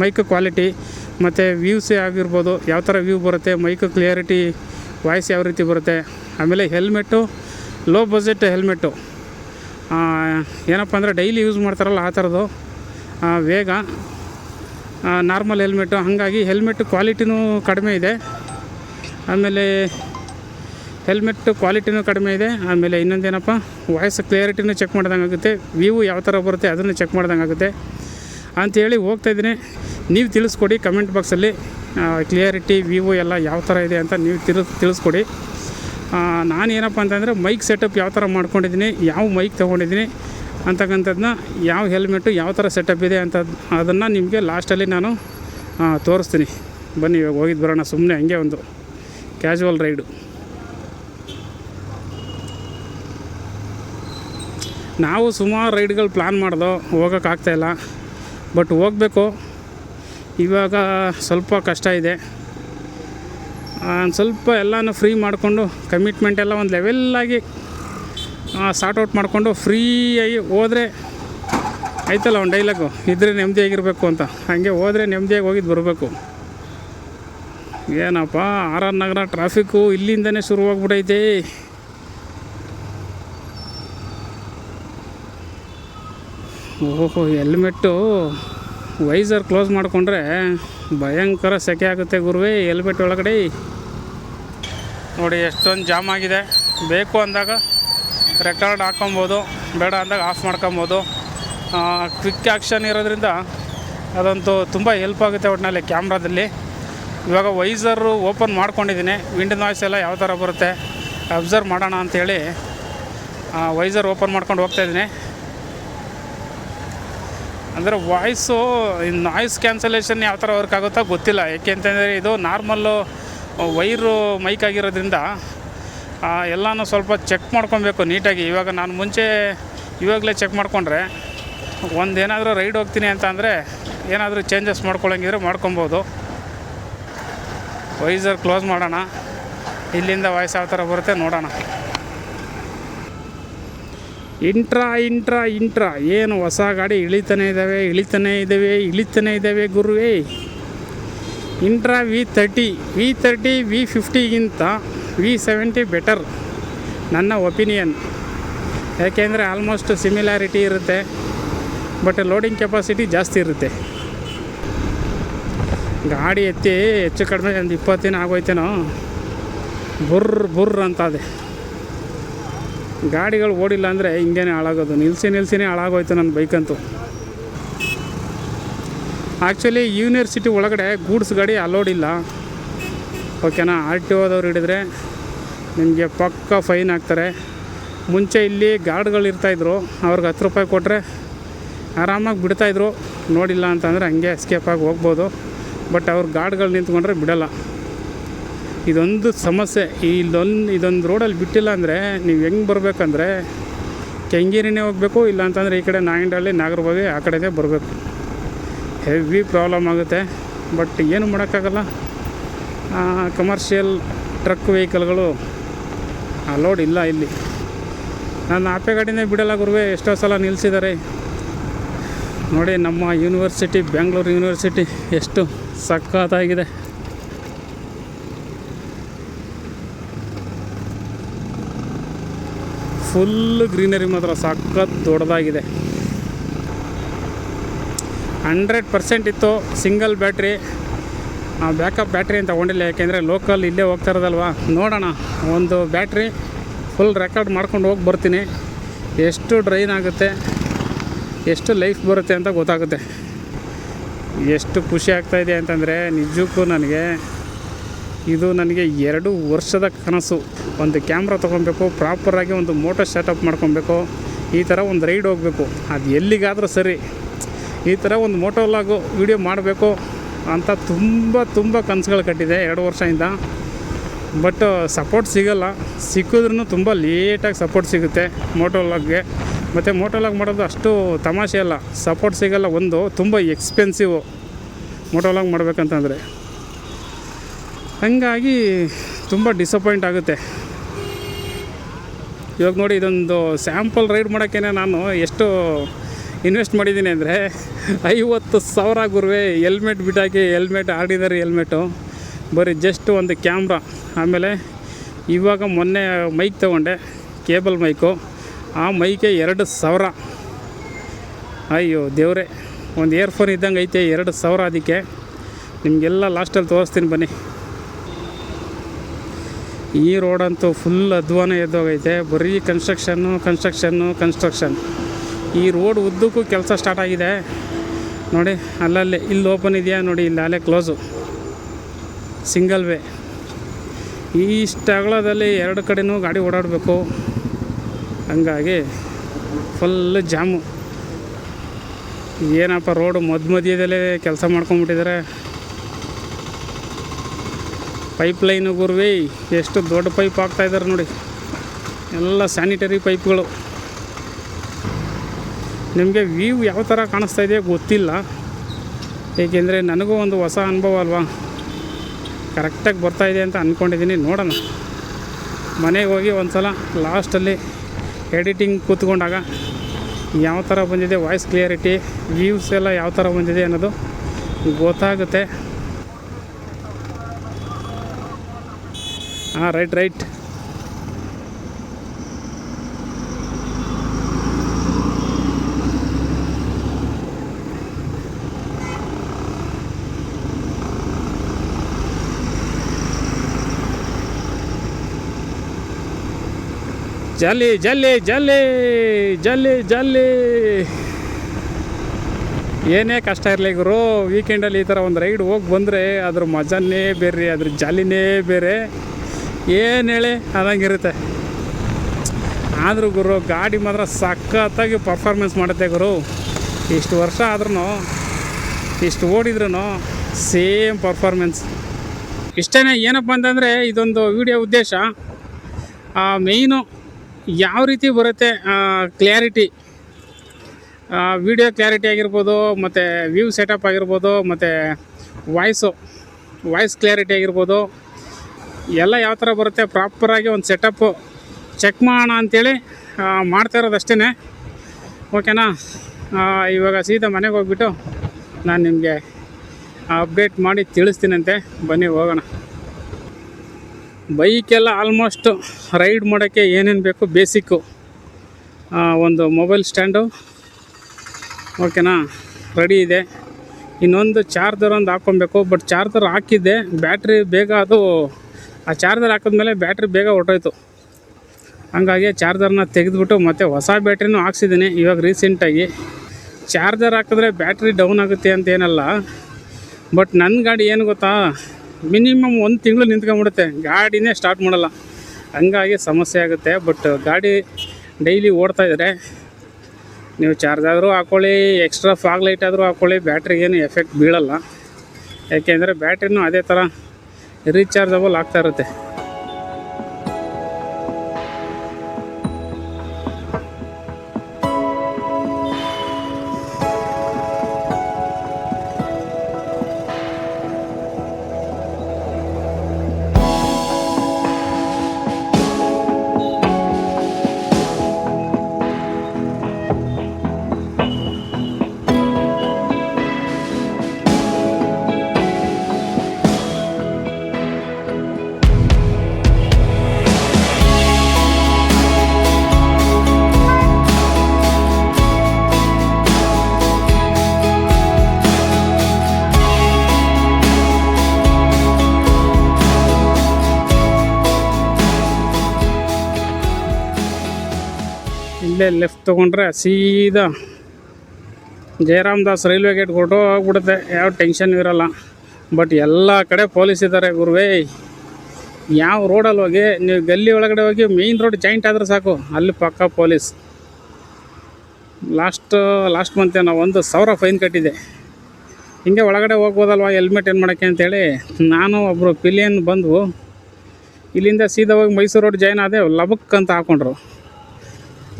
Mic quality ಮತ್ತು ವ್ಯೂಸೇ ಆಗಿರ್ಬೋದು, ಯಾವ ಥರ ವ್ಯೂ ಬರುತ್ತೆ ಮೈಕ್ ಕ್ಲಿಯರಿಟಿ ವಾಯ್ಸ್ ಯಾವ ರೀತಿ ಬರುತ್ತೆ, ಆಮೇಲೆ ಹೆಲ್ಮೆಟ್ಟು ಲೋ ಬಜೆಟ್ ಹೆಲ್ಮೆಟ್ಟು ಏನಪ್ಪ ಅಂದರೆ ಡೈಲಿ ಯೂಸ್ ಮಾಡ್ತಾರಲ್ಲ ಆ ಥರದ್ದು ವೇಗ ನಾರ್ಮಲ್ ಹೆಲ್ಮೆಟ್ಟು ಹಾಗಾಗಿ ಹೆಲ್ಮೆಟ್ ಕ್ವಾಲಿಟಿನೂ ಕಡಿಮೆ ಇದೆ. ಆಮೇಲೆ ಹೆಲ್ಮೆಟ್ ಕ್ವಾಲಿಟಿನೂ ಕಡಿಮೆ ಇದೆ. ಆಮೇಲೆ ಇನ್ನೊಂದೇನಪ್ಪ ವಾಯ್ಸ್ ಕ್ಲಿಯರಿಟಿನೂ ಚೆಕ್ ಮಾಡ್ದಂಗೆ ಆಗುತ್ತೆ ವ್ಯೂ ಯಾವ ಥರ ಬರುತ್ತೆ ಅದನ್ನು ಚೆಕ್ ಮಾಡ್ದಂಗೆ ಆಗುತ್ತೆ ಅಂಥೇಳಿ ಹೋಗ್ತಾಯಿದ್ದೀನಿ ನೀವು ತಿಳಿಸ್ಕೊಡಿ ಕಮೆಂಟ್ ಬಾಕ್ಸಲ್ಲಿ ಕ್ಲಿಯರಿಟಿ ವ್ಯೂ ಎಲ್ಲ ಯಾವ ಥರ ಇದೆ ಅಂತ ನೀವು ತಿಳಿ ತಿಳಿಸ್ಕೊಡಿ. ನಾನೇನಪ್ಪ ಅಂತಂದರೆ ಮೈಕ್ ಸೆಟಪ್ ಯಾವ ಥರ ಮಾಡ್ಕೊಂಡಿದ್ದೀನಿ, ಯಾವ ಮೈಕ್ ತೊಗೊಂಡಿದ್ದೀನಿ ಅಂತಕ್ಕಂಥದ್ದನ್ನ ಯಾವ ಹೆಲ್ಮೆಟ್ಟು ಯಾವ ಥರ ಸೆಟಪ್ ಇದೆ ಅಂತ ಅದನ್ನು ನಿಮಗೆ ಲಾಸ್ಟಲ್ಲಿ ನಾನು ತೋರಿಸ್ತೀನಿ. ಬನ್ನಿ, ಇವಾಗ ಹೋಗಿದ್ದು ಬರೋಣ ಸುಮ್ಮನೆ ಹಂಗೆ ಒಂದು ಕ್ಯಾಶುವಲ್ ರೈಡು ನಾವು ಸುಮಾರು ರೈಡ್ಗಳು ಪ್ಲ್ಯಾನ್ ಮಾಡ್ದೋ ಹೋಗೋಕ್ಕಾಗ್ತಾಯಿಲ್ಲ ಬಟ್ ಹೋಗಬೇಕು. ಇವಾಗ ಸ್ವಲ್ಪ ಕಷ್ಟ ಇದೆ. ಒಂದು ಸ್ವಲ್ಪ ಎಲ್ಲನೂ ಫ್ರೀ ಮಾಡಿಕೊಂಡು ಕಮಿಟ್ಮೆಂಟ್ ಎಲ್ಲ ಒಂದು ಲೆವೆಲ್ಲಾಗಿ ಸಾರ್ಟ್ ಔಟ್ ಮಾಡಿಕೊಂಡು ಫ್ರೀಯಾಗಿ ಹೋದರೆ ಆಯ್ತಲ್ಲ ಒಂದು ಡೈಲಾಗು ಇದ್ರೆ ನೆಮ್ಮದಿಯಾಗಿರಬೇಕು ಅಂತ. ಹಾಗೆ ಹೋದರೆ ನೆಮ್ಮದಿಯಾಗಿ ಹೋಗಿದ್ದು ಬರಬೇಕು. ಏನಪ್ಪ, ಆರ್ ಆರ್ ನಗರ ಟ್ರಾಫಿಕ್ಕು ಇಲ್ಲಿಂದನೇ ಶುರುವಾಗ್ಬಿಟ್ಟೈತೆ ಓಹೋ, ಹೆಲ್ಮೆಟ್ಟು ವೈಸರ್ ಕ್ಲೋಸ್ ಮಾಡಿಕೊಂಡ್ರೆ ಭಯಂಕರ ಸೆಕೆ ಆಗುತ್ತೆ ಗುರುವೇ, ಹೆಲ್ಮೆಟ್ ಒಳಗಡೆ. ನೋಡಿ, ಎಷ್ಟೊಂದು ಜಾಮ್ ಆಗಿದೆ. ಬೇಕು ಅಂದಾಗ ರೆಕಾರ್ಡ್ ಹಾಕೊಬೋದು, ಬೇಡ ಅಂದಾಗ ಆಫ್ ಮಾಡ್ಕೊಬೋದು. ಕ್ವಿಕ್ ಆ್ಯಕ್ಷನ್ ಇರೋದ್ರಿಂದ ಅದಂತೂ ತುಂಬ ಹೆಲ್ಪ್ ಆಗುತ್ತೆ ಒಟ್ಟಿನಲ್ಲಿ ಕ್ಯಾಮ್ರಾದಲ್ಲಿ ಇವಾಗ ವೈಸರು ಓಪನ್ ಮಾಡ್ಕೊಂಡಿದ್ದೀನಿ. ವಿಂಡ್ ನಾಯ್ಸ್ ಎಲ್ಲ ಯಾವ ಥರ ಬರುತ್ತೆ ಅಬ್ಸರ್ವ್ ಮಾಡೋಣ ಅಂಥೇಳಿ ವೈಸರ್ ಓಪನ್ ಮಾಡ್ಕೊಂಡು ಹೋಗ್ತಾಯಿದ್ದೀನಿ ಅಂದರೆ ವಾಯ್ಸು ನಾಯ್ಸ್ ಕ್ಯಾನ್ಸಲೇಷನ್ ಯಾವ ಥರ ವರ್ಕ್ ಆಗುತ್ತೋ ಗೊತ್ತಿಲ್ಲ. ಏಕೆಂತಂದರೆ ಇದು ನಾರ್ಮಲ್ಲು ವೈರು ಮೈಕ್ ಆಗಿರೋದ್ರಿಂದ ಎಲ್ಲನೂ ಸ್ವಲ್ಪ ಚೆಕ್ ಮಾಡ್ಕೊಬೇಕು ನೀಟಾಗಿ. ಇವಾಗ ನಾನು ಮುಂಚೆ ಇವಾಗಲೇ ಚೆಕ್ ಮಾಡಿಕೊಂಡ್ರೆ, ಒಂದು ಏನಾದರೂ ರೈಡ್ ಹೋಗ್ತೀನಿ ಅಂತ ಅಂದರೆ ಏನಾದರೂ ಚೇಂಜಸ್ ಮಾಡ್ಕೊಳಂಗಿದ್ರೆ ಮಾಡ್ಕೊಬೋದು. ವೈಸರ್ ಕ್ಲೋಸ್ ಮಾಡೋಣ. ಇಲ್ಲಿಂದ ವಾಯ್ಸ್ ಯಾವ ಥರ ಬರುತ್ತೆ ನೋಡೋಣ. Intra Intra Intra. ಏನು ಹೊಸ ಗಾಡಿ ಇಳಿತಾನೆ ಇದ್ದಾವೆ ಇಳಿತಾನೆ ಇದ್ದಾವೆ ಇಳಿತಾನೆ ಇದ್ದಾವೆ ಗುರುವೇ. Intra V thirty V thirty V ಫಿಫ್ಟಿಗಿಂತ V seventy better ನನ್ನ ಒಪಿನಿಯನ್. ಯಾಕೆಂದರೆ ಆಲ್ಮೋಸ್ಟ್ ಸಿಮಿಲಾರಿಟಿ ಇರುತ್ತೆ ಬಟ್ ಲೋಡಿಂಗ್ ಕೆಪಾಸಿಟಿ ಜಾಸ್ತಿ ಇರುತ್ತೆ. ಗಾಡಿ ಎತ್ತಿ ಹೆಚ್ಚು ಕಡಿಮೆ ಒಂದು ಇಪ್ಪತ್ತಿನ ಆಗೋಯ್ತೇನೋ. ಬುರ್ರ್ ಬುರ್ರ್ ಅಂತ ಅದೇ ಗಾಡಿಗಳು ಓಡಿಲ್ಲ ಅಂದರೆ ಹಿಂಗೇನೆ ಹಾಳಾಗೋದು. ನಿಲ್ಸಿ, ನಿಲ್ಸಿನೇ ಹಾಳಾಗೋಯ್ತು ನನ್ನ ಬೈಕಂತೂ ಆ್ಯಕ್ಚುಲಿ ಯೂನಿವರ್ಸಿಟಿ ಒಳಗಡೆ ಗೂಡ್ಸ್ ಗಾಡಿ ಅಲೋಡ್ ಇಲ್ಲ. ಓಕೆನಾ ಆರ್ ಟಿ ಓದವ್ರು ಹಿಡಿದ್ರೆ ನಿಮಗೆ ಪಕ್ಕ ಫೈನ್ ಹಾಕ್ತಾರೆ ಮುಂಚೆ ಇಲ್ಲಿ ಗಾರ್ಡ್ಗಳು ಇರ್ತಾಯಿದ್ರು ಅವ್ರಿಗೆ ಹತ್ತು ರೂಪಾಯಿ ಕೊಟ್ಟರೆ ಆರಾಮಾಗಿ ಬಿಡ್ತಾಯಿದ್ರು ನೋಡಿಲ್ಲ ಅಂತಂದರೆ ಹಂಗೆ ಎಸ್ಕೇಪ್ ಆಗಿ ಹೋಗ್ಬೋದು. ಬಟ್ ಅವ್ರು ಗಾರ್ಡ್ಗಳು ನಿಂತ್ಕೊಂಡ್ರೆ ಬಿಡಲ್ಲ. ಇದೊಂದು ಸಮಸ್ಯೆ. ಇಲ್ಲೊಂದು ಇದೊಂದು ರೋಡಲ್ಲಿ ಬಿಟ್ಟಿಲ್ಲ ಅಂದರೆ ನೀವು ಹೆಂಗೆ ಬರಬೇಕಂದ್ರೆ ಕೆಂಗೇರಿನೇ ಹೋಗಬೇಕು ಇಲ್ಲ ಅಂತಂದರೆ ಈ ಕಡೆ ನಾಗಂಡಹಳ್ಳಿ ನಾಗರಬಾವಿ ಆ ಕಡೆನೇ ಬರಬೇಕು. ಹೆವಿ ಪ್ರಾಬ್ಲಮ್ ಆಗುತ್ತೆ. ಬಟ್ ಏನು ಮಾಡೋಕ್ಕಾಗಲ್ಲ. ಕಮರ್ಷಿಯಲ್ ಟ್ರಕ್ ವೆಹಿಕಲ್ಗಳು ಅಲೋಡ್ ಇಲ್ಲ ಇಲ್ಲಿ. ನಾನು ಆಪೆ ಗಾಡಿನೇ ಬಿಡಲ್ಲ ಗುರುವೆ, ಎಷ್ಟೋ ಸಲ ನಿಲ್ಲಿಸಿದ್ದಾರೆ ನೋಡಿ, ನಮ್ಮ ಯೂನಿವರ್ಸಿಟಿ, ಬೆಂಗಳೂರು ಯೂನಿವರ್ಸಿಟಿ ಎಷ್ಟು ಸಖತ್ತಾಗಿದೆ. ಫುಲ್ ಗ್ರೀನರಿ ಮಾತ್ರ, ಸಖತ್ ದೊಡ್ಡದಾಗಿದೆ. ಹಂಡ್ರೆಡ್ ಪರ್ಸೆಂಟ್ ಇತ್ತು ಸಿಂಗಲ್ ಬ್ಯಾಟ್ರಿ. ಬ್ಯಾಕಪ್ ಬ್ಯಾಟ್ರಿ ಅಂತ ತೊಗೊಂಡಿಲ್ಲ, ಯಾಕೆಂದರೆ ಲೋಕಲ್ ಇಲ್ಲೇ ಹೋಗ್ತಾ ಇರೋದಲ್ವಾ. ನೋಡೋಣ, ಒಂದು ಬ್ಯಾಟ್ರಿ ಫುಲ್ ರೆಕಾರ್ಡ್ ಮಾಡ್ಕೊಂಡು ಹೋಗಿ ಬರ್ತೀನಿ. ಎಷ್ಟು ಡ್ರೈನ್ ಆಗುತ್ತೆ, ಎಷ್ಟು ಲೈಫ್ ಬರುತ್ತೆ ಅಂತ ಗೊತ್ತಾಗುತ್ತೆ. ಎಷ್ಟು ಖುಷಿ ಆಗ್ತಾಯಿದೆ ಅಂತಂದರೆ ನಿಜಕ್ಕೂ ನನಗೆ ಇದು ನನಗೆ ಎರಡು ವರ್ಷದ ಕನಸು. ಒಂದು ಕ್ಯಾಮ್ರಾ ತೊಗೊಬೇಕು ಪ್ರಾಪರಾಗಿ ಒಂದು ಮೋಟೋ ಸೆಟಪ್ ಮಾಡ್ಕೊಬೇಕು ಈ ಥರ ಒಂದು ರೈಡ್ ಹೋಗಬೇಕು. ಅದು ಎಲ್ಲಿಗಾದರೂ ಸರಿ. ಈ ಥರ ಒಂದು ಮೋಟೋ ಲಾಗು ವೀಡಿಯೋ ಮಾಡಬೇಕು ಅಂತ ತುಂಬ ತುಂಬ ಕನಸುಗಳು ಕಟ್ಟಿದೆ ಎರಡು ವರ್ಷದಿಂದ. ಬಟ್ ಸಪೋರ್ಟ್ ಸಿಗೋಲ್ಲ. ಸಿಕ್ಕಿದ್ರೂ ತುಂಬ ಲೇಟಾಗಿ ಸಪೋರ್ಟ್ ಸಿಗುತ್ತೆ ಮೋಟೋ ಲಾಗ್ಗೆ. ಮತ್ತು ಮೋಟೋ ಲಾಗ್ ಮಾಡೋದು ಅಷ್ಟು ತಮಾಷೆ ಅಲ್ಲ. ಸಪೋರ್ಟ್ ಸಿಗೋಲ್ಲ ಒಂದು, ತುಂಬ ಎಕ್ಸ್ಪೆನ್ಸಿವು ಮೋಟೋ ಲಾಗ್ ಮಾಡಬೇಕಂತಂದರೆ. ಹಾಗಾಗಿ ತುಂಬ ಡಿಸಪಾಯಿಂಟ್ ಆಗುತ್ತೆ. ಇವಾಗ ನೋಡಿ ಇದೊಂದು ಸ್ಯಾಂಪಲ್ ರೈಡ್ ಮಾಡೋಕ್ಕೇನೆ ನಾನು ಎಷ್ಟು ಇನ್ವೆಸ್ಟ್ ಮಾಡಿದ್ದೀನಿ ಅಂದರೆ ಐವತ್ತು ಸಾವಿರ ಗುರುವೆ ಹೆಲ್ಮೆಟ್ ಬಿಟ್ಟಾಕಿ ಹೆಲ್ಮೆಟ್ ಆರ್ಡಿನರಿ ಹೆಲ್ಮೆಟು ಬರೀ ಜಸ್ಟ್ ಒಂದು ಕ್ಯಾಮ್ರಾ ಆಮೇಲೆ ಇವಾಗ ಮೊನ್ನೆ ಮೈಕ್ ತೊಗೊಂಡೆ ಕೇಬಲ್ ಮೈಕು ಆ ಮೈಕೆ ಎರಡು ಸಾವಿರ. ಅಯ್ಯೋ ದೇವ್ರೆ, ಒಂದು ಇಯರ್ಫೋನ್ ಇದ್ದಂಗೆ ಐತೆ, ಎರಡು ಸಾವಿರ ಅದಕ್ಕೆ. ನಿಮಗೆಲ್ಲ ಲಾಸ್ಟಲ್ಲಿ ತೋರಿಸ್ತೀನಿ ಬನ್ನಿ. ಈ ರೋಡಂತೂ ಫುಲ್ ಅಧ್ವಾನ ಎದ್ದೋಗೈತೆ. ಬರೀ ಕನ್ಸ್ಟ್ರಕ್ಷನ್ನು ಕನ್ಸ್ಟ್ರಕ್ಷನ್ನು ಕನ್ಸ್ಟ್ರಕ್ಷನ್ ಈ ರೋಡ್ ಉದ್ದಕ್ಕೂ ಕೆಲಸ ಸ್ಟಾರ್ಟ್ ಆಗಿದೆ. ನೋಡಿ, ಅಲ್ಲಲ್ಲೇ, ಇಲ್ಲಿ ಓಪನ್ ಇದೆಯಾ? ನೋಡಿ, ಇಲ್ಲಿ ಅಲ್ಲೇ ಕ್ಲೋಸು ಸಿಂಗಲ್ ವೇ ಇಷ್ಟು ಅಗಲದಲ್ಲಿ ಎರಡು ಕಡೆನೂ ಗಾಡಿ ಓಡಾಡಬೇಕು. ಹಂಗಾಗಿ ಫುಲ್ ಜಾಮು. ಏನಪ್ಪ ರೋಡು ಮಧ್ಯ ಮಧ್ಯದಲ್ಲೇ ಕೆಲಸ ಮಾಡ್ಕೊಂಬಿಟ್ಟಿದ್ದಾರೆ ಪೈಪ್ ಲೈನು ಗುರುವಿ, ಎಷ್ಟು ದೊಡ್ಡ ಪೈಪ್ ಹಾಕ್ತಾಯಿದ್ದಾರೆ ನೋಡಿ. ಎಲ್ಲ ಸ್ಯಾನಿಟರಿ ಪೈಪ್ಗಳು ನಿಮಗೆ ವ್ಯೂ ಯಾವ ಥರ ಕಾಣಿಸ್ತಾ ಇದೆ ಗೊತ್ತಿಲ್ಲ. ಏಕೆಂದರೆ ನನಗೂ ಒಂದು ಹೊಸ ಅನುಭವ ಅಲ್ವಾ? ಕರೆಕ್ಟಾಗಿ ಬರ್ತಾಯಿದೆ ಅಂತ ಅಂದ್ಕೊಂಡಿದ್ದೀನಿ ನೋಡೋಣ. ಮನೆಗೆ ಹೋಗಿ ಒಂದು ಸಲ ಲಾಸ್ಟಲ್ಲಿ ಎಡಿಟಿಂಗ್ ಕೂತ್ಕೊಂಡಾಗ ಯಾವ ಥರ ಬಂದಿದೆ ವಾಯ್ಸ್ ಕ್ಲಿಯರಿಟಿ ವ್ಯೂಸ್ ಎಲ್ಲ ಯಾವ ಥರ ಬಂದಿದೆ ಅನ್ನೋದು ಗೊತ್ತಾಗುತ್ತೆ. ಹಾಂ ರೈಟ್ ರೈಟ್ ಜಲ್ಲಿ ಜಲ್ಲಿ ಜಲ್ಲಿ ಜಲ್ಲಿ ಜಲ್ಲಿ. ಏನೇ ಕಷ್ಟ ಇರಲಿ ಗುರು ವೀಕೆಂಡಲ್ಲಿ ಈ ಥರ ಒಂದು ರೈಡ್ ಹೋಗಿ ಬಂದರೆ ಅದ್ರ ಮಜಾನೇ ಬೇರೆ, ಅದ್ರ ಜಾಲಿನೇ ಬೇರೆ. ಏನು ಹೇಳಿ? ಅದಂಗಿರುತ್ತೆ ಆದರೂ ಗುರು, ಗಾಡಿ ಮಾತ್ರ ಸಖತ್ತಾಗಿ ಪರ್ಫಾರ್ಮೆನ್ಸ್ ಮಾಡುತ್ತೆ ಗುರು. ಇಷ್ಟು ವರ್ಷ ಆದ್ರೂ ಇಷ್ಟು ಓಡಿದ್ರೂ ಸೇಮ್ ಪರ್ಫಾರ್ಮೆನ್ಸ್ ಇಷ್ಟೇ ಏನಪ್ಪ ಅಂತಂದರೆ ಇದೊಂದು ವಿಡಿಯೋ ಉದ್ದೇಶ. ಮೇಯ್ನು ಯಾವ ರೀತಿ ಬರುತ್ತೆ ಕ್ಲ್ಯಾರಿಟಿ ವಿಡಿಯೋ ಕ್ಲಾರಿಟಿ ಆಗಿರ್ಬೋದು, ಮತ್ತು ವ್ಯೂ ಸೆಟಪ್ ಆಗಿರ್ಬೋದು, ಮತ್ತು ವಾಯ್ಸು ವಾಯ್ಸ್ ಕ್ಲಾರಿಟಿ ಆಗಿರ್ಬೋದು ಎಲ್ಲ ಯಾವ ಥರ ಬರುತ್ತೆ? ಪ್ರಾಪರಾಗಿ ಒಂದು ಸೆಟಪ್ಪು ಚೆಕ್ ಮಾಡೋಣ ಅಂಥೇಳಿ ಮಾಡ್ತಾ ಇರೋದು ಅಷ್ಟೇ ಓಕೆನಾ ಇವಾಗ ಸೀದಾ ಮನೆಗೆ ಹೋಗ್ಬಿಟ್ಟು ನಾನು ನಿಮಗೆ ಅಪ್ಡೇಟ್ ಮಾಡಿ ತಿಳಿಸ್ತೀನಂತೆ. ಬನ್ನಿ, ಹೋಗೋಣ. ಬೈಕೆಲ್ಲ ಆಲ್ಮೋಸ್ಟ್ ರೈಡ್ ಮಾಡೋಕ್ಕೆ ಏನೇನು ಬೇಕು? ಬೇಸಿಕ್ಕು ಒಂದು ಮೊಬೈಲ್ ಸ್ಟ್ಯಾಂಡು ಓಕೆನಾ ರೆಡಿ ಇದೆ. ಇನ್ನೊಂದು ಚಾರ್ಜರ್ ಒಂದು ಹಾಕ್ಕೊಬೇಕು ಬಟ್ ಚಾರ್ಜರ್ ಹಾಕಿದ್ದೆ. ಬ್ಯಾಟ್ರಿ ಬೇಗ ಅದು ಆ ಚಾರ್ಜರ್ ಹಾಕಿದ್ಮೇಲೆ ಬ್ಯಾಟ್ರಿ ಬೇಗ ಹೊರಟೋಯ್ತು. ಹಂಗಾಗಿ ಚಾರ್ಜರ್ನ ತೆಗೆದುಬಿಟ್ಟು ಮತ್ತೆ ಹೊಸ ಬ್ಯಾಟ್ರಿನೂ ಹಾಕ್ಸಿದ್ದೀನಿ. ಇವಾಗ ರೀಸೆಂಟಾಗಿ ಚಾರ್ಜರ್ ಹಾಕಿದ್ರೆ ಬ್ಯಾಟ್ರಿ ಡೌನ್ ಆಗುತ್ತೆ ಅಂತ ಏನಲ್ಲ. ಬಟ್ ನನ್ನ ಗಾಡಿ ಏನು ಗೊತ್ತಾ? ಮಿನಿಮಮ್ ಒಂದು ತಿಂಗಳು ನಿಂತ್ಕೊಂಬಿಡುತ್ತೆ ಗಾಡಿನೇ ಸ್ಟಾರ್ಟ್ ಮಾಡಲ್ಲ. ಹಂಗಾಗಿ ಸಮಸ್ಯೆ ಆಗುತ್ತೆ. ಬಟ್ ಗಾಡಿ ಡೈಲಿ ಓಡ್ತಾ ಇದ್ದರೆ ನೀವು ಚಾರ್ಜ್ ಆದರೂ ಹಾಕ್ಕೊಳ್ಳಿ ಎಕ್ಸ್ಟ್ರಾ ಫಾಗ್ ಲೈಟ್ ಆದರೂ ಹಾಕ್ಕೊಳ್ಳಿ ಬ್ಯಾಟ್ರಿಗೇನು ಎಫೆಕ್ಟ್ ಬೀಳಲ್ಲ. ಯಾಕೆಂದರೆ ಬ್ಯಾಟ್ರಿನೂ ಅದೇ ಥರ ರೀಚಾರ್ಜಬಲ್ ಆಗ್ತಾ ಇರುತ್ತೆ. ಇಲ್ಲೇ ಲೆಫ್ಟ್ ತೊಗೊಂಡ್ರೆ ಸೀದಾ ಜಯರಾಮ್ ದಾಸ್ ರೈಲ್ವೆ ಗೇಟ್ ಕೊಟ್ಟು ಹೋಗ್ಬಿಡುತ್ತೆ. ಯಾವ ಟೆನ್ಷನ್ ಇರಲ್ಲ. ಬಟ್ ಎಲ್ಲ ಕಡೆ ಪೊಲೀಸ್ ಇದ್ದಾರೆ ಗುರುವೇ. ಯಾವ ರೋಡಲ್ಲಿ ಹೋಗಿ, ನೀವು ಗಲ್ಲಿ ಒಳಗಡೆ ಹೋಗಿ ಮೇಯ್ನ್ ರೋಡ್ ಜಾಯಿಂಟ್ ಆದ್ರೆ ಸಾಕು. ಅಲ್ಲಿ ಪಕ್ಕ ಪೊಲೀಸ್ ಲಾಸ್ಟ್ ಲಾಸ್ಟ್ ಮಂತ್ ನಾವು ಒಂದು ಸಾವಿರ ಫೈನ್ ಕಟ್ಟಿದ್ದೆ ಹಿಂಗೆ ಒಳಗಡೆ ಹೋಗ್ಬೋದಲ್ವ ಹೆಲ್ಮೆಟ್ ಏನು ಮಾಡೋಕ್ಕೆ ಅಂತೇಳಿ. ನಾನು ಒಬ್ಬರು ಪಿಲಿಯನ್ ಬಂದು ಇಲ್ಲಿಂದ ಸೀದಾ ಹೋಗಿ ಮೈಸೂರು ರೋಡ್ ಜಾಯ್ನ್ ಆದೆ, ಲಬಕ್ ಅಂತ ಹಾಕೊಂಡ್ರು.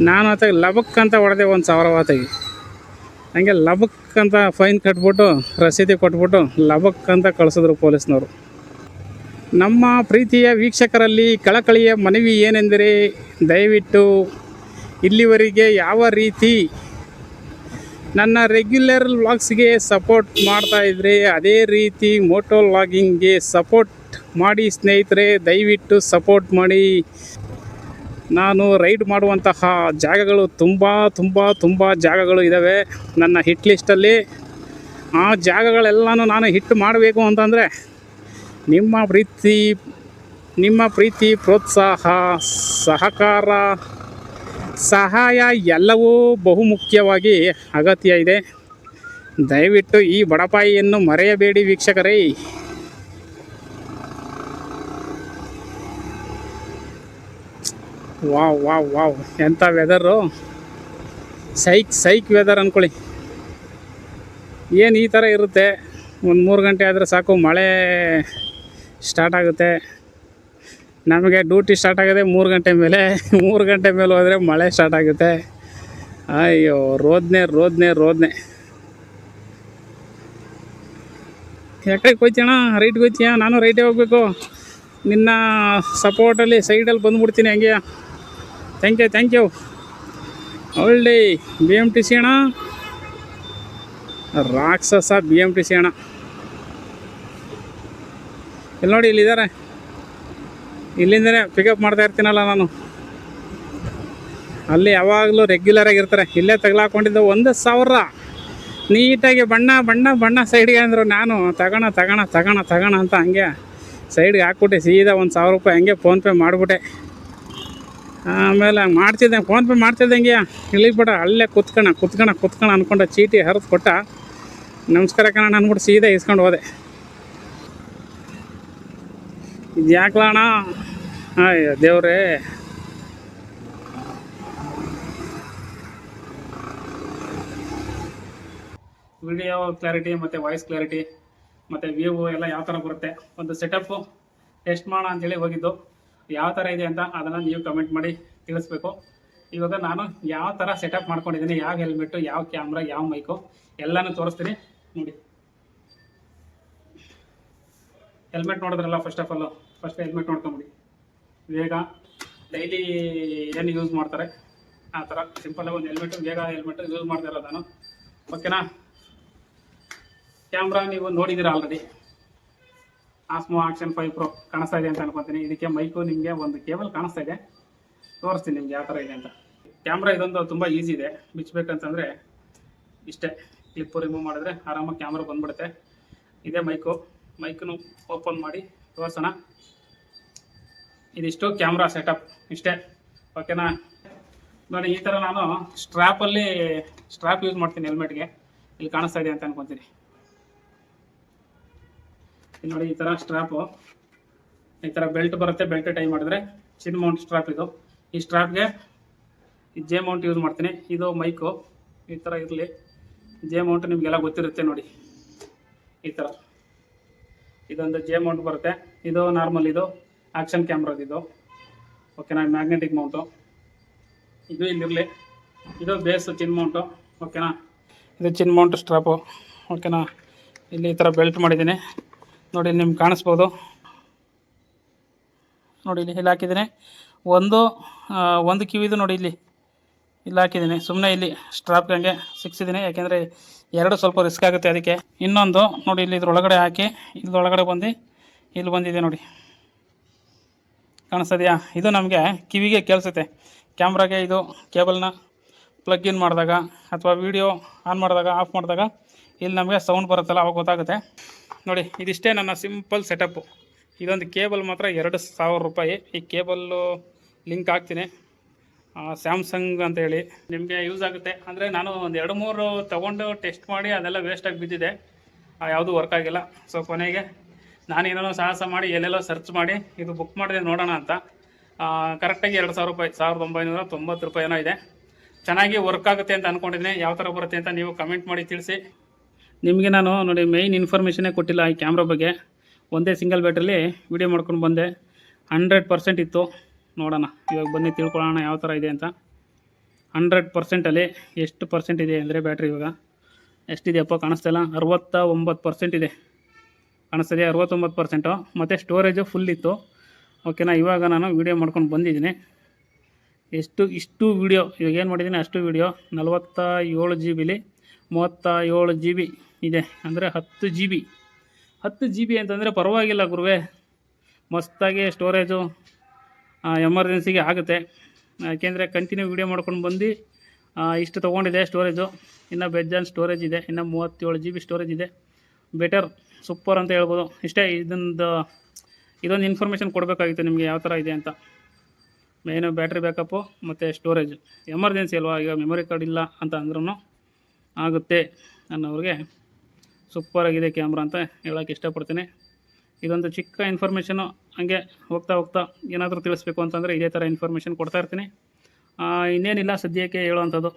ನಾನು ಆತಾಗ ಲಬಕ್ ಅಂತ ಹೊಡೆದೆ ಒಂದು ಸಾವಿರ ಆತಾಗಿ ಹಂಗೆ ಲಬಕ್ ಅಂತ ಫೈನ್ ಕಟ್ಬಿಟ್ಟು, ರಸೀದಿ ಕೊಟ್ಬಿಟ್ಟು ಲಬಕ್ ಅಂತ ಕಳಿಸಿದ್ರು ಪೊಲೀಸ್ನವರು. ನಮ್ಮ ಪ್ರೀತಿಯ ವೀಕ್ಷಕರಲ್ಲಿ ಕಳಕಳಿಯ ಮನವಿ ಏನೆಂದರೆ, ದಯವಿಟ್ಟು ಇಲ್ಲಿವರೆಗೆ ಯಾವ ರೀತಿ ನನ್ನ ರೆಗ್ಯುಲರ್ ವ್ಲಾಗ್ಸ್ಗೆ ಸಪೋರ್ಟ್ ಮಾಡ್ತಾ ಇದ್ದರೆ ಅದೇ ರೀತಿ ಮೋಟೋ ವ್ಲಾಗಿಂಗ್ಗೆ ಸಪೋರ್ಟ್ ಮಾಡಿ ಸ್ನೇಹಿತರೆ, ದಯವಿಟ್ಟು ಸಪೋರ್ಟ್ ಮಾಡಿ. ನಾನು ರೈಡ್ ಮಾಡುವಂತಹ ಜಾಗಗಳು ತುಂಬ ತುಂಬ ತುಂಬ ಜಾಗಗಳು ಇದ್ದಾವೆ ನನ್ನ ಹಿಟ್ ಲಿಸ್ಟಲ್ಲಿ ಆ ಜಾಗಗಳೆಲ್ಲನೂ ನಾನು ಹಿಟ್ ಮಾಡಬೇಕು ಅಂತಂದರೆ ನಿಮ್ಮ ಪ್ರೀತಿ ನಿಮ್ಮ ಪ್ರೀತಿ, ಪ್ರೋತ್ಸಾಹ, ಸಹಕಾರ, ಸಹಾಯ ಎಲ್ಲವೂ ಬಹುಮುಖ್ಯವಾಗಿ ಅಗತ್ಯ ಇದೆ. ದಯವಿಟ್ಟು ಈ ಬಡಪಾಯಿಯನ್ನು ಮರೆಯಬೇಡಿ ವೀಕ್ಷಕರೇ. Wow wow wow. ಎಂಥ ವೆದರು ಸೈಕ್ ಸೈಕ್ ವೆದರ್ ಅಂದ್ಕೊಳ್ಳಿ ಏನು ಈ ಥರ ಇರುತ್ತೆ? ಒಂದು ಮೂರು ಗಂಟೆ ಆದರೆ ಸಾಕು, ಮಳೆ ಸ್ಟಾರ್ಟ್ ಆಗುತ್ತೆ. ನಮಗೆ ಡ್ಯೂಟಿ ಸ್ಟಾರ್ಟ್ ಆಗಿದೆ ಮೂರು ಗಂಟೆ ಮೇಲೆ, ಮೂರು ಗಂಟೆ ಮೇಲೆ ಹೋದರೆ ಮಳೆ ಸ್ಟಾರ್ಟ್ ಆಗುತ್ತೆ. ಅಯ್ಯೋ, ರೋದ್ನೆ ರೋದ್ನೆ ರೋದ್ನೆ. ಯಾಕಡೆ ಕೊಯ್ತೀಯಣ ರೈಟ್ ಕೊಯ್ತೀಯ? ನಾನು ರೈಟೇ ಹೋಗ್ಬೇಕು. ನಿನ್ನ ಸಪೋರ್ಟಲ್ಲಿ ಸೈಡಲ್ಲಿ ಬಂದುಬಿಡ್ತೀನಿ ಹಂಗೆ ಥ್ಯಾಂಕ್ ಯು ಥ್ಯಾಂಕ್ ಯು. ಒಳ್ಳೆ ಬಿ ಎಂ ಟಿ ಸಿ ಅಣ್ಣ. ರಾಕ್ಷಸ ಬಿ ಎಂ ಟಿ ಸಿ ಅಣ್ಣ. ಇಲ್ಲಿ ನೋಡಿ ಇಲ್ಲಿದ್ದಾರೆ ಇಲ್ಲಿಂದನೇ ಪಿಕಪ್ ಮಾಡ್ತಾ ಇರ್ತೀನಲ್ಲ ನಾನು. ಅಲ್ಲಿ ಯಾವಾಗಲೂ ರೆಗ್ಯುಲರ್ ಆಗಿರ್ತಾರೆ ಇಲ್ಲೇ ತಗಲಾಕೊಂಡಿದ್ದ ಒಂದು ಸಾವಿರ. ನೀಟಾಗಿ ಬಣ್ಣ ಬಣ್ಣ ಬಣ್ಣ ಸೈಡ್ಗೆ ಅಂದರು ನಾನು, ತಗೋಣ ತಗೋಣ ತಗೋಣ ತಗೋಣ ಅಂತ ಹಂಗೆ ಸೈಡ್ಗೆ ಹಾಕ್ಬಿಟ್ಟೆ ಸೀದಾ ಒಂದು ಸಾವಿರ ರೂಪಾಯಿ ಹಂಗೆ ಫೋನ್ಪೇ ಮಾಡಿಬಿಟ್ಟೆ. ಆಮೇಲೆ ಮಾಡ್ತಿದ್ದೆ ಫೋನ್ಪೇ ಮಾಡ್ತಿದ್ದೆ ಹಂಗೆ ಇಳಿಬೇಡ ಅಲ್ಲೇ ಕುತ್ಕಣ ಕುತ್ಕಣ ಕುತ್ಕಣ ಅನ್ಕೊಂಡ, ಚೀಟಿ ಹರಿದು ಕೊಟ್ಟ. ನಮಸ್ಕಾರ ಕಣ ಅಂದ್ಬಿಟ್ಟು ಸೀದಾ ಇಸ್ಕೊಂಡು ಹೋದೆ. ಇದು ಯಾಕಲಣ ಅಯ್ಯೋ ದೇವ್ರೇ. ವಿಡಿಯೋ ಕ್ಲಾರಿಟಿ ಮತ್ತು ವಾಯ್ಸ್ ಕ್ಲಾರಿಟಿ ಮತ್ತು ವ್ಯೂ ಎಲ್ಲ ಯಾವ ಥರ ಬರುತ್ತೆ? ಒಂದು ಸೆಟಪ್ಪು ಟೆಸ್ಟ್ ಮಾಡೋಣ ಅಂತೇಳಿ ಹೋಗಿದ್ದು. ಯಾವ ಥರ ಇದೆ ಅಂತ ಅದನ್ನು ನೀವು ಕಮೆಂಟ್ ಮಾಡಿ ತಿಳಿಸ್ಬೇಕು. ಇವಾಗ ನಾನು ಯಾವ ಥರ ಸೆಟಪ್ ಮಾಡ್ಕೊಂಡಿದ್ದೀನಿ, ಯಾವ ಹೆಲ್ಮೆಟ್ಟು ಯಾವ ಕ್ಯಾಮ್ರಾ ಯಾವ ಮೈಕು ಎಲ್ಲನೂ ತೋರಿಸ್ತೀನಿ. ನೋಡಿ. ಹೆಲ್ಮೆಟ್ ನೋಡಿದ್ರಲ್ಲ first of all first helmet ನೋಡ್ಕೊಂಬಿಡಿ. ಬೇಗ ಡೈಲಿ ಏನು ಯೂಸ್ ಮಾಡ್ತಾರೆ? ಆ ಥರ ಸಿಂಪಲಾಗಿ ಒಂದು ಹೆಲ್ಮೆಟ್ ಬೇಗ ಹೆಲ್ಮೆಟ್ ಯೂಸ್ ಮಾಡ್ತಾ ಇರೋದು ನಾನು ಓಕೆನಾ ಕ್ಯಾಮ್ರಾ ನೀವು ನೋಡಿದ್ದೀರಾ already Osmo action five pro ಕಾಣಿಸ್ತಾ ಇದೆ ಅಂತ ಅನ್ಕೊತೀನಿ. ಇದಕ್ಕೆ ಮೈಕು ನಿಮಗೆ ಒಂದು ಕೇಬಲ್ ಕಾಣಿಸ್ತಾ ಇದೆ. ತೋರಿಸ್ತೀನಿ ನಿಮ್ಗೆ ಯಾವ ಥರ ಇದೆ ಅಂತ. ಕ್ಯಾಮ್ರಾ ಇದೊಂದು ತುಂಬ ಈಸಿ ಇದೆ. ಬಿಚ್ಚಬೇಕಂತಂದರೆ ಇಷ್ಟೇ. ಕ್ಲಿಪ್ಪು ರಿಮೂವ್ ಮಾಡಿದ್ರೆ ಆರಾಮಾಗಿ ಕ್ಯಾಮ್ರಾ ಬಂದ್ಬಿಡುತ್ತೆ. ಇದೇ ಮೈಕು ಮೈಕನ್ನು ಓಪನ್ ಮಾಡಿ ತೋರಿಸೋಣ. ಇದಿಷ್ಟು ಕ್ಯಾಮ್ರಾ ಸೆಟಪ್ ಇಷ್ಟೇ. ಓಕೆನಾ ನೋಡಿ, ಈ ಥರ ನಾನು ಸ್ಟ್ರ್ಯಾಪಲ್ಲಿ ಸ್ಟ್ರ್ಯಾಪ್ ಯೂಸ್ ಮಾಡ್ತೀನಿ ಹೆಲ್ಮೆಟ್ಗೆ ಇಲ್ಲಿ ಕಾಣಿಸ್ತಾ ಇದೆ ಅಂತ ಅನ್ಕೊತೀನಿ. ನೋಡಿ, ಈ ಥರ ಸ್ಟ್ರಾಪ್ ಈ ಥರ ಬೆಲ್ಟ್ ಬರುತ್ತೆ ಬೆಲ್ಟ್ ಟೈ ಮಾಡಿದ್ರೆ ಚಿನ್ ಮೌಂಟ್ ಸ್ಟ್ರಾಪ್ ಇದು. ಈ ಸ್ಟ್ರಾಪ್ಗೆ ಈ ಜೆ ಮೌಂಟ್ ಯೂಸ್ ಮಾಡ್ತೀನಿ. ಇದು ಮೈಕು ಈ ಥರ ಇರಲಿ. ಜೆ ಮೌಂಟ್ ನಿಮಗೆಲ್ಲ ಗೊತ್ತಿರುತ್ತೆ ನೋಡಿ. ಈ ಥರ ಇದೊಂದು ಜೆ ಮೌಂಟ್ ಬರುತ್ತೆ. ಇದು ನಾರ್ಮಲ್ ಇದು. ಆಕ್ಷನ್ ಕ್ಯಾಮ್ರಾದ ಇದು. ಓಕೆನಾ ಮ್ಯಾಗ್ನೆಟಿಕ್ ಮೌಂಟು ಇದು ಇಲ್ಲಿರಲಿ ಇದು ಬೇಸ್ ಚಿನ್ ಮೌಂಟು ಓಕೆನಾ ಇದು ಚಿನ್ ಮೌಂಟ್ ಸ್ಟ್ರಾಪು ಓಕೆನಾ ಇಲ್ಲಿ ಈ ಥರ ಬೆಲ್ಟ್ ಮಾಡಿದ್ದೀನಿ. ನೋಡಿ ನಿಮ್ಗೆ ಕಾಣಿಸ್ಬೋದು. ನೋಡಿ, ಇಲ್ಲಿ ಇಲ್ಲಿ ಹಾಕಿದ್ದೀನಿ. ಒಂದು ಒಂದು ಕಿವಿದು ನೋಡಿ ಇಲ್ಲಿ. ಇಲ್ಲಿ ಹಾಕಿದ್ದೀನಿ. ಸುಮ್ಮನೆ ಇಲ್ಲಿ ಸ್ಟ್ರಾಪ್ ಹಂಗೆ ಸಿಕ್ಸಿದ್ದೀನಿ. ಯಾಕೆಂದರೆ ಎರಡು ಸ್ವಲ್ಪ ರಿಸ್ಕ್ ಆಗುತ್ತೆ ಅದಕ್ಕೆ. ಇನ್ನೊಂದು, ನೋಡಿ, ಇಲ್ಲಿ ಇದ್ರೊಳಗಡೆ ಹಾಕಿ, ಇದ್ರೊಳಗಡೆ ಬಂದು ಇಲ್ಲಿ ಬಂದಿದೆ ನೋಡಿ. ಕಾಣಿಸ್ತದೆಯಾ? ಇದು ನಮಗೆ ಕಿವಿಗೆ ಕೇಳಿಸುತ್ತೆ. ಕ್ಯಾಮ್ರಾಗೆ ಇದು ಕೇಬಲ್ನ ಪ್ಲಗ್ ಇನ್ ಮಾಡಿದಾಗ ಅಥವಾ ವೀಡಿಯೋ ಆನ್ ಮಾಡಿದಾಗ ಆಫ್ ಮಾಡಿದಾಗ ಇಲ್ಲಿ ನಮಗೆ ಸೌಂಡ್ ಬರುತ್ತಲ್ಲ, ಅವಾಗ ಗೊತ್ತಾಗುತ್ತೆ. ನೋಡಿ, ಇದಿಷ್ಟೇ ನನ್ನ ಸಿಂಪಲ್ ಸೆಟಪ್ಪು. ಇದೊಂದು ಕೇಬಲ್ ಮಾತ್ರ ಎರಡು ಸಾವಿರ ರೂಪಾಯಿ. ಈ ಕೇಬಲ್ಲು ಲಿಂಕ್ ಹಾಕ್ತೀನಿ. ಸ್ಯಾಮ್ಸಂಗ್ ಅಂತ ಹೇಳಿ. ನಿಮಗೆ ಯೂಸ್ ಆಗುತ್ತೆ. ಅಂದರೆ ನಾನು ಒಂದು ಎರಡು ಮೂರು ತೊಗೊಂಡು ಟೆಸ್ಟ್ ಮಾಡಿ ಅದೆಲ್ಲ ವೇಸ್ಟಾಗಿ ಬಿದ್ದಿದೆ. ಯಾವುದೂ ವರ್ಕ್ ಆಗಿಲ್ಲ. ಸೊ ಕೊನೆಗೆ ನಾನೇನೋ ಸಾಹಸ ಮಾಡಿ, ಎಲ್ಲೆಲ್ಲೋ ಸರ್ಚ್ ಮಾಡಿ, ಇದು ಬುಕ್ ಮಾಡಿದೆ ನೋಡೋಣ ಅಂತ. ಕರೆಕ್ಟಾಗಿ ಎರಡು ಸಾವಿರ ರೂಪಾಯಿ, ಸಾವಿರದ ಒಂಬೈನೂರ ತೊಂಬತ್ತು ರೂಪಾಯಿ ಏನೋ ಇದೆ. ಚೆನ್ನಾಗಿ ವರ್ಕ್ ಆಗುತ್ತೆ ಅಂತ ಅಂದ್ಕೊಂಡಿದ್ದೀನಿ ಯಾವ ಥರ ಬರುತ್ತೆ ಅಂತ ನೀವು ಕಮೆಂಟ್ ಮಾಡಿ ತಿಳಿಸಿ. ನಿಮಗೆ ನಾನು ನೋಡಿ ಮೈನ್ ಇನ್ಫಾರ್ಮೇಷನೇ ಕೊಟ್ಟಿಲ್ಲ ಈ ಕ್ಯಾಮ್ರಾ ಬಗ್ಗೆ. ಒಂದೇ ಸಿಂಗಲ್ ಬ್ಯಾಟ್ರಲ್ಲಿ ವಿಡಿಯೋ ಮಾಡ್ಕೊಂಡು ಬಂದೆ. ಹಂಡ್ರೆಡ್ ಪರ್ಸೆಂಟ್ ಇತ್ತು. ನೋಡೋಣ, ಇವಾಗ ಬನ್ನಿ ತಿಳ್ಕೊಳ್ಳೋಣ ಯಾವ ಥರ ಇದೆ ಅಂತ. ಹಂಡ್ರೆಡ್ ಪರ್ಸೆಂಟಲ್ಲಿ ಎಷ್ಟು ಪರ್ಸೆಂಟ್ ಇದೆ ಅಂದರೆ ಬ್ಯಾಟ್ರಿ ಇವಾಗ? ಎಷ್ಟಿದೆಯಪ್ಪ ಕಾಣಿಸ್ತಾಯಿಲ್ಲ ಅರವತ್ತ ಒಂಬತ್ತು ಪರ್ಸೆಂಟ್ ಇದೆ. ಕಾಣಿಸ್ತದೆ ಅರವತ್ತೊಂಬತ್ತು ಪರ್ಸೆಂಟು ಮತ್ತು ಸ್ಟೋರೇಜು ಫುಲ್ ಇತ್ತು. ಓಕೆನಾ ಇವಾಗ ನಾನು ವೀಡಿಯೋ ಮಾಡ್ಕೊಂಡು ಬಂದಿದ್ದೀನಿ. ಎಷ್ಟು, ಇಷ್ಟು ವೀಡಿಯೋ ಇವಾಗ ಏನು ಮಾಡಿದ್ದೀನಿ, ಅಷ್ಟು ವೀಡಿಯೋ ನಲವತ್ತ ಏಳು ಜಿ ಬಿಲಿ ಮೂವತ್ತ ಏಳು ಜಿ ಬಿ ಇದೆ. ಅಂದರೆ ಹತ್ತು ಜಿ ಬಿ ಹತ್ತು ಜಿ ಬಿ ಅಂತಂದರೆ ಪರವಾಗಿಲ್ಲ ಗುರುವೆ. ಮಸ್ತಾಗಿ ಸ್ಟೋರೇಜು ಎಮರ್ಜೆನ್ಸಿಗೆ ಆಗುತ್ತೆ. ಯಾಕೆಂದರೆ ಕಂಟಿನ್ಯೂ ವೀಡಿಯೋ ಮಾಡ್ಕೊಂಡು ಬಂದು ಇಷ್ಟು ತೊಗೊಂಡಿದೆ ಸ್ಟೋರೇಜು ಇನ್ನು ಬೆಜ್ಜಾನ್ ಸ್ಟೋರೇಜ್ ಇದೆ. ಇನ್ನು ಮೂವತ್ತೇಳು ಜಿ ಬಿ ಸ್ಟೋರೇಜ್ ಇದೆ. ಬೆಟರ್ ಸೂಪರ್ ಅಂತ ಹೇಳ್ಬೋದು. ಇಷ್ಟೇ, ಇದೊಂದು ಇದೊಂದು ಇನ್ಫಾರ್ಮೇಷನ್ ಕೊಡಬೇಕಾಗಿತ್ತು ನಿಮಗೆ ಯಾವ ಥರ ಇದೆ ಅಂತ. ಮೇನು ಬ್ಯಾಟ್ರಿ ಬ್ಯಾಕಪ್ಪು ಮತ್ತು ಸ್ಟೋರೇಜ್ ಎಮರ್ಜೆನ್ಸಿ ಅಲ್ವಾ? ಈಗ ಮೆಮೊರಿ ಕಾರ್ಡ್ ಇಲ್ಲ ಅಂತ ಅಂದ್ರೂ ಆಗುತ್ತೆ ಅನ್ನೋರಿಗೆ ಸೂಪರಾಗಿದೆ ಕ್ಯಾಮ್ರಾ ಅಂತ ಹೇಳೋಕ್ಕೆ ಇಷ್ಟಪಡ್ತೀನಿ. ಇದೊಂದು ಚಿಕ್ಕ ಇನ್ಫಾರ್ಮೇಷನು ಹಂಗೆ ಹೋಗ್ತಾ ಹೋಗ್ತಾ ಏನಾದರೂ ತಿಳಿಸ್ಬೇಕು ಅಂತಂದರೆ ಇದೇ ಥರ ಇನ್ಫಾರ್ಮೇಷನ್ ಕೊಡ್ತಾ ಇರ್ತೀನಿ. ಆ, ಇನ್ನೇನಿಲ್ಲ ಸದ್ಯಕ್ಕೆ ಹೇಳುವಂಥದ್ದು.